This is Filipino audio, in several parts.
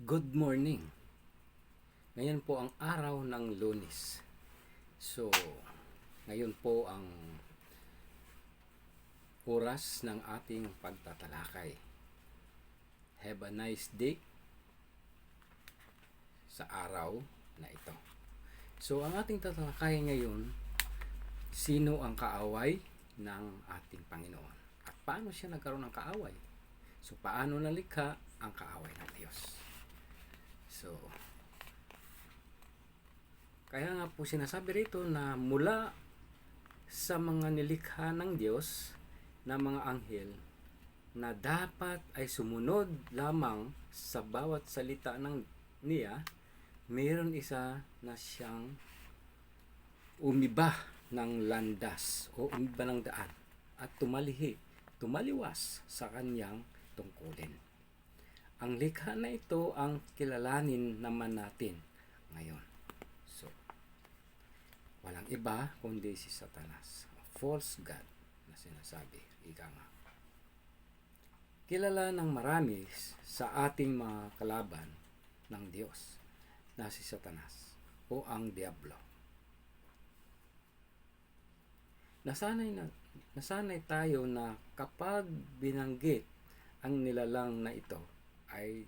Good morning. Ngayon po ang araw ng lunes. So, ngayon po ang oras ng ating pagtatalakay. Have a nice day sa araw na ito. So, ang ating tatalakayan ngayon, sino ang kaaway ng ating Panginoon? At paano siya nagkaroon ng kaaway? So, paano nalikha ang kaaway ng Diyos? So, kaya nga po sinasabi rito na mula sa mga nilikha ng Diyos na mga anghel na dapat ay sumunod lamang sa bawat salita ng niya, mayroon isa na siyang umiba ng landas o umiba ng daan at tumalihi, tumaliwas sa kanyang tungkulin. Ang likha na ito ang kilalanin naman natin ngayon. So, walang iba kundi si Satanas. False God na sinasabi. Ika nga. Kilala ng marami sa ating mga kalaban ng Diyos na si Satanas o ang Diablo. Nasanay na nasanay tayo na kapag binanggit ang nilalang na ito ay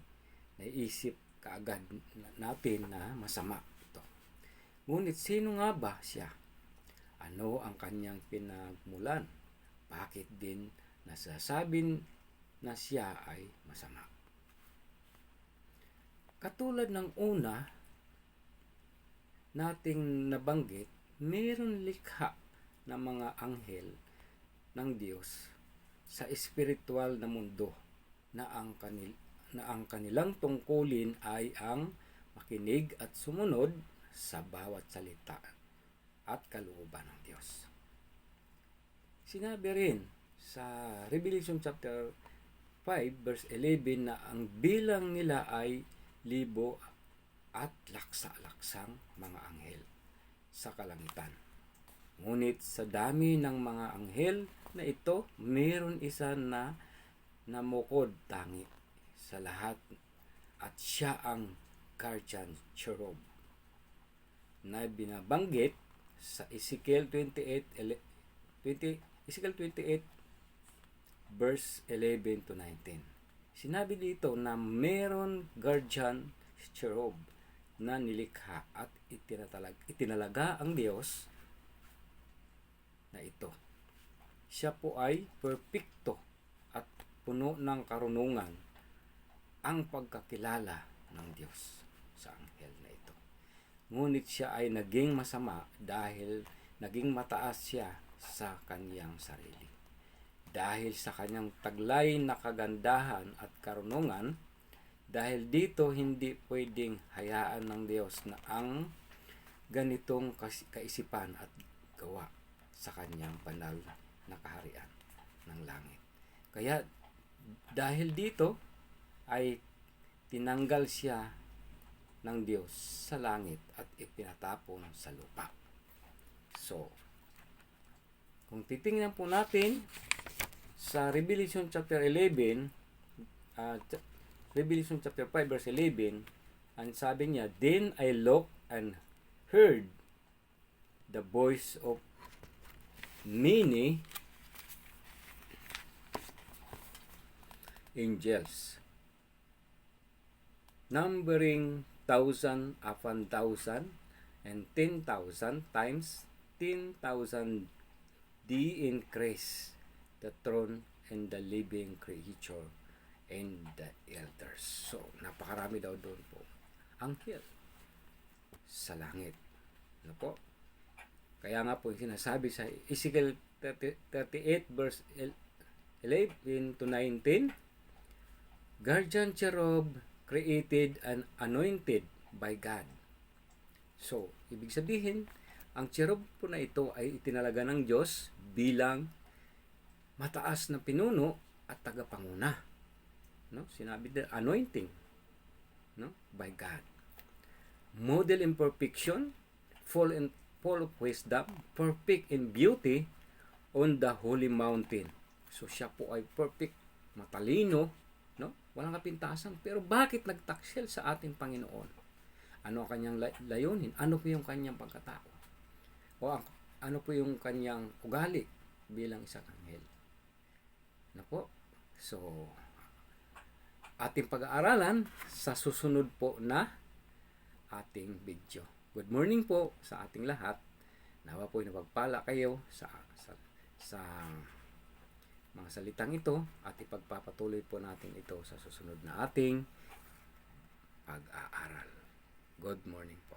naisip kaagad natin na masama ito. Ngunit sino nga ba siya? Ano ang kanyang pinagmulan? Bakit din nasasabi na siya ay masama? Katulad ng una nating nabanggit, mayroon likha ng mga anghel ng Diyos sa espiritual na mundo na ang kanil na ang kanilang tungkulin ay ang makinig at sumunod sa bawat salita at kalooban ng Diyos. Sinabi rin sa Revelation chapter 5 verse 11 na ang bilang nila ay libo at laksa-laksang mga anghel sa kalangitan. Ngunit sa dami ng mga anghel na ito, mayroon isa na namukod tangi sa lahat at siya ang guardian cherub na binabanggit sa Ezekiel 28 ele- 20 Ezekiel 28 verse 11 to 19. Sinabi dito na meron guardian cherub na nilikha at itinatalag, itinalaga ang Diyos na ito. Siya po ay perpekto at puno ng karunungan ang pagkakilala ng Diyos sa anghel na ito. Ngunit siya ay naging masama dahil naging mataas siya sa kaniyang sarili. Dahil sa kanyang taglay na kagandahan at karunungan, dahil dito hindi pwedeng hayaan ng Diyos na ang ganitong kaisipan at gawa sa kanyang banal na kaharian ng langit. Kaya dahil dito ay tinanggal siya ng Diyos sa langit at ipinatapon sa lupa. So, kung titingnan po natin sa Revelation chapter 11, uh, ch- Revelation chapter 5 verse 11, ang sabi niya, Then I looked and heard the voice of many angels numbering thousand upon thousand and ten thousand times ten thousand D increase the throne and the living creature and the elders. So, napakarami daw doon po. Anghel sa langit. Ano po? Kaya nga po yung sinasabi sa Ezekiel 30 38 verse 11 to 19, Guardian cherub created and anointed by God. So, ibig sabihin, ang cherub po na ito ay itinalaga ng Diyos bilang mataas na pinuno at tagapanguna. No? Sinabi din, anointing no? by God. Model in perfection, full, in, full of wisdom, perfect in beauty on the holy mountain. So siya po ay perfect, matalino, no? Walang kapintasan. Pero bakit nagtaksel sa ating Panginoon? Ano ang kanyang lay- layunin? Ano po yung kanyang pagkatao? O ano po yung kanyang ugali bilang isang anghel? Na po? So, ating pag-aaralan sa susunod po na ating video. Good morning po sa ating lahat. Nawa po napagpala kayo sa, sa, sa mga salitang ito at ipagpapatuloy po natin ito sa susunod na ating pag-aaral. Good morning po.